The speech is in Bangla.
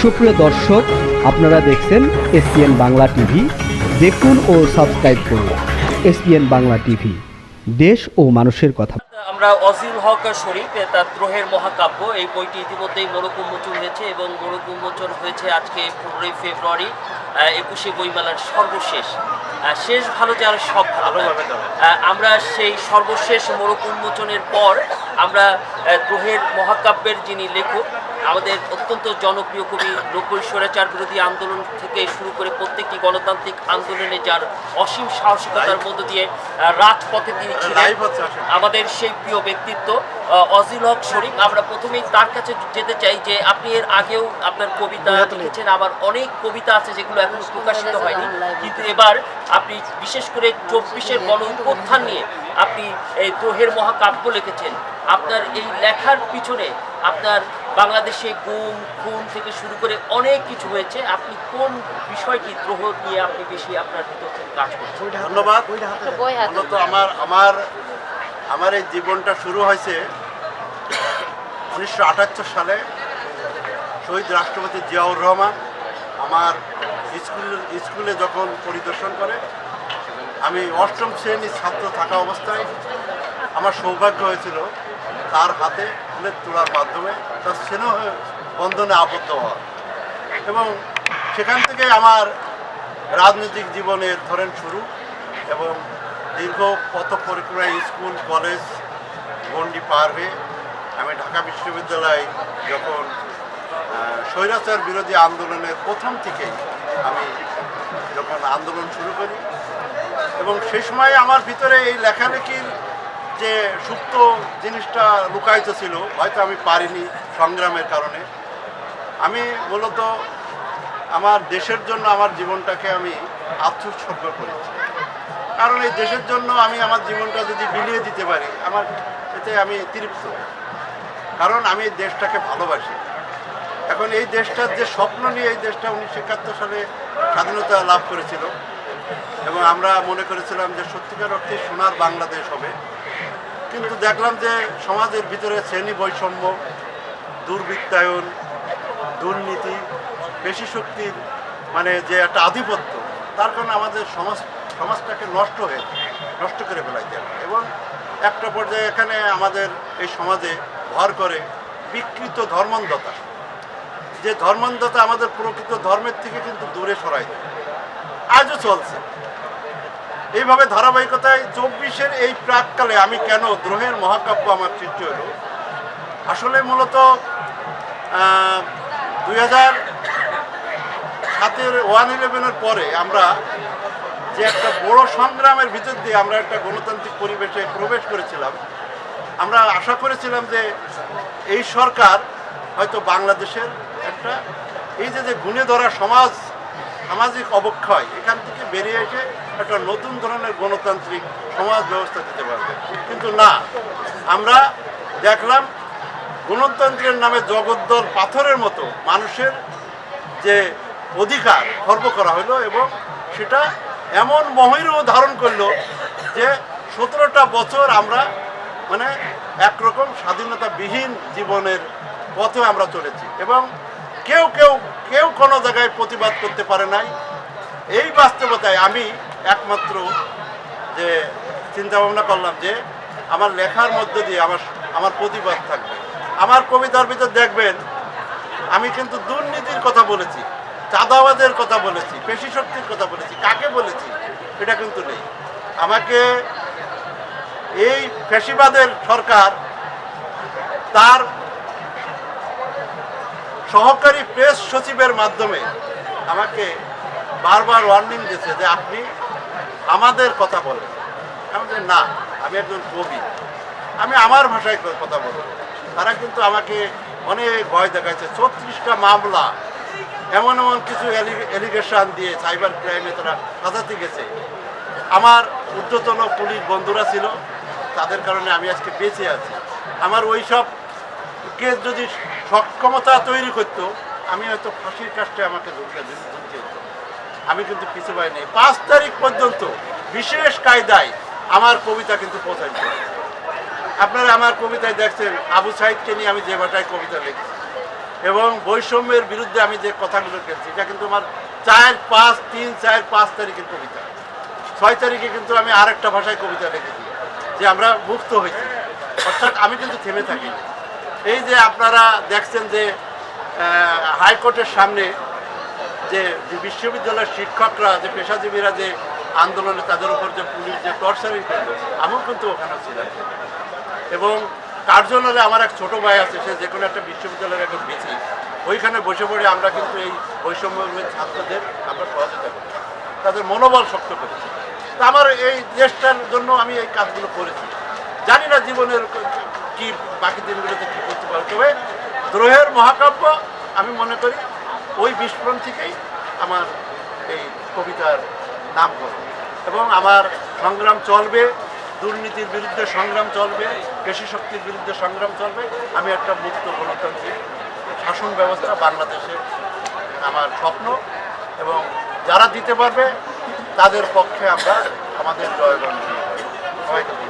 সুপ্রিয় দর্শক আপনারা দেখছেন এসপিএন বাংলা টিভি। দেখুন ও সাবস্ক্রাইব করুন এসপিএন বাংলা টিভি। দেশ ও মানুষের কথা। আমরা অজিল হক শরীফ তার দ্রোহের মহাকাব্য। এই বইটি ইতিমধ্যেই মোড়ক উন্মোচন হয়েছে এবং মোড়ক উন্মোচন হয়েছে আজকে পনেরোই ফেব্রুয়ারি একুশে বইমেলার সর্বশেষ। শেষ ভালো যার সব ভালো আমরা সেই সর্বশেষ মোড়ক উন্মোচনের পর আমরা আহ, মহাকাব্যের যিনি লেখক আমাদের অত্যন্ত জনপ্রিয় কবি নব্বই স্বৈরাচার বিরোধী আন্দোলন থেকে শুরু করে প্রত্যেকটি গণতান্ত্রিক আন্দোলনে যার অসীম সাহসিকতার মধ্য দিয়ে রাজপথে তিনি ছিলেন। আমাদের সেই প্রিয় ব্যক্তিত্ব অজিল হক শরীফ আমরা প্রথমেই তার কাছে যেতে চাই যে আপনি এর আগেও আপনার কবিতা লিখেছেন আবার অনেক কবিতা আছে যেগুলো এখন প্রকাশিত হয়নি। কিন্তু এবার আপনি বিশেষ করে চব্বিশের গণ উত্থান নিয়ে আপনি এই দ্রোহের মহাকাব্য লিখেছেন। আপনার এই লেখার পিছনে আপনার বাংলাদেশে গুম খুন থেকে শুরু করে অনেক কিছু হয়েছে। আপনি কোন বিষয়টি দ্রোহ নিয়ে আপনি বেশি আপনার ভিতর থেকে কাজ করছেন? ধন্যবাদ আমার আমার আমার এই জীবনটা শুরু হয়েছে উনিশশো আটাত্তর সালে শহীদ রাষ্ট্রপতি জিয়াউর রহমান আমার স্কুল, স্কুলে যখন পরিদর্শন করে, আমি অষ্টম শ্রেণির ছাত্র থাকা অবস্থায় আমার সৌভাগ্য হয়েছিল তার হাতে ফুলের তোলার মাধ্যমে তার স্নেহ বন্ধনে আবদ্ধ হওয়া। এবং সেখান থেকে আমার রাজনৈতিক জীবনের ধরেন শুরু এবং দীর্ঘ পথ পরিক্রমায় স্কুল, কলেজ, গণ্ডি পার হয়ে আমি ঢাকা বিশ্ববিদ্যালয়ে যখন স্বৈরাচার বিরোধী আন্দোলনের প্রথম থেকেই আমি যখন আন্দোলন শুরু করি এবং সেই সময় আমার ভিতরে এই লেখালেখির যে সুপ্ত জিনিসটা লুকায়িত ছিল, হয়তো আমি পারিনি সংগ্রামের কারণে, আমি মূলত আমার দেশের জন্য আমার জীবনটাকে আমি আত্মোৎসর্গ করেছি। কারণ এই দেশের জন্য আমি আমার জীবনটা যদি বিলিয়ে দিতে পারি, আমার এতে আমি তৃপ্ত। কারণ আমি এই দেশটাকে ভালোবাসি। এখন এই দেশটার যে স্বপ্ন নিয়ে এই দেশটা উনিশশো একাত্তর সালে স্বাধীনতা লাভ করেছিল এবং আমরা মনে করেছিলাম যে সত্যিকার অর্থে সোনার বাংলাদেশ হবে। কিন্তু দেখলাম যে সমাজের ভিতরে শ্রেণি বৈষম্য, দুর্বৃত্তায়ন, দুর্নীতি পেশি শক্তির মানে যে একটা আধিপত্য, তার কারণে আমাদের সমাজ, সমাজটাকে নষ্ট হয়ে, নষ্ট করে ফেলাইতে এবং একটা পর্যায়ে এখানে আমাদের এই সমাজে ভর করে বিকৃত ধর্মন্ধতা। যে ধর্মন্ধতা আমাদের প্রকৃত ধর্মের থেকে কিন্তু দূরে সরাই আজও চলছে। এইভাবে ধারাবাহিকতায় চব্বিশের এই প্রাককালে আমি কেন দ্রোহের মহাকাব্য আমার সৃষ্টি হলো? আসলে মূলত দুই হাজার সাতের ওয়ান ইলেভেনের পরে আমরা যে একটা বড় সংগ্রামের ভিতর দিয়ে আমরা একটা গণতান্ত্রিক পরিবেশে প্রবেশ করেছিলাম, আমরা আশা করেছিলাম যে এই সরকার হয়তো বাংলাদেশের একটা, এই যে যে গুণে ধরা সমাজ, সামাজিক অবক্ষয়, এখান থেকে বেরিয়ে এসে একটা নতুন ধরনের গণতান্ত্রিক সমাজ ব্যবস্থা দিতে পারবে। কিন্তু না, আমরা দেখলাম গণতন্ত্রের নামে জগদ্দল পাথরের মতো মানুষের যে অধিকার খর্ব করা হলো এবং সেটা এমন মহিরও ধারণ করল যে সতেরোটা বছর আমরা মানে একরকম স্বাধীনতাবিহীন জীবনের পথে আমরা চলেছি। এবং কেউ কেউ কেউ কোনো জায়গায় প্রতিবাদ করতে পারে নাই। এই বাস্তবতায় আমি একমাত্র যে চিন্তা ভাবনা করলাম যে আমার লেখার মধ্যে দিয়ে আমার আমার প্রতিবাদ থাকবে। আমার কবিতার ভিতর দেখবেন, আমি কিন্তু দুর্নীতির কথা বলেছি। চাঁদাবাদের কথা বলেছি পেশি শক্তির কথা বলেছি কাকে বলেছি? এটা কিন্তু নেই। আমাকে এই ফেসিবাদের সরকার তার সহকারী প্রেস সচিবের মাধ্যমে আমাকে বারবার ওয়ার্নিং দিয়েছে যে আপনি আমাদের কথা বলেন। আমি বলি, না আমি একজন কবি। আমি আমার ভাষায় কথা বলব। তারা কিন্তু আমাকে অনেক ভয় দেখাচ্ছে ছত্রিশটা মামলা এমন এমন কিছু এলিগেশন দিয়ে সাইবার ক্রাইমে তারা সাজাতে গেছে। আমার ঊর্ধ্বতন পুলিশ বন্ধুরা ছিল, তাদের কারণে আমি আজকে বেঁচে আছি। আমার ওই সব কেস যদি সক্ষমতা তৈরি করতো, আমি হয়তো ফাঁসির কাজটা আমাকে ধরতে হতো আমি কিন্তু পিছু পাইনি পাঁচ তারিখ পর্যন্ত বিশেষ কায়দায় আমার কবিতা কিন্তু পৌঁছাইছে আপনারা আমার কবিতায় দেখছেন, আবু সাহিদকে নিয়ে আমি যে ভাষায় কবিতা লিখছি। এবং বৈষম্যের বিরুদ্ধে আমি যে কথাগুলো খেলছি এটা কিন্তু আমার চার পাঁচ তিন চার পাঁচ তারিখের কবিতা। ছয় তারিখে কিন্তু আমি আরেকটা ভাষায় কবিতা লিখেছি, যে আমরা মুক্ত হয়েছি। অর্থাৎ আমি কিন্তু থেমে থাকি এই যে আপনারা দেখছেন যে হাইকোর্টের সামনে যে বিশ্ববিদ্যালয়ের শিক্ষকরা, যে পেশাজীবীরা যে আন্দোলনে তাদের উপর যে পুলিশ যে টর্চারিং করল আমিও কিন্তু ওখানে ছিলাম এবং কার্জনালে আমার এক ছোট ভাই আছে, সে যে কোনো একটা বিশ্ববিদ্যালয়ের এখন বেশি ওইখানে বসে পড়ে আমরা কিন্তু এই বৈষম্য ছাত্রদের আমরা সহযোগিতা করি। তাদের মনোবল শক্ত করেছি তা আমার এই দেশটার জন্য আমি এই কাজগুলো করেছি। জানি না জীবনের কি বাকি দিনগুলোতে কী করতে পারব। তবে দ্রোহের মহাকাব্য আমি মনে করি ওই বিস্ফোরণ থেকেই আমার এই কবিতার নাম নামকরণ এবং আমার সংগ্রাম চলবে। দুর্নীতির বিরুদ্ধে সংগ্রাম চলবে পেশি শক্তির বিরুদ্ধে সংগ্রাম চলবে আমি একটা মুক্ত গণতান্ত্রিক শাসন ব্যবস্থা বাংলাদেশে আমার স্বপ্ন এবং যারা দিতে পারবে, তাদের পক্ষে আমরা আমাদের জয়গণ। সবাইকে।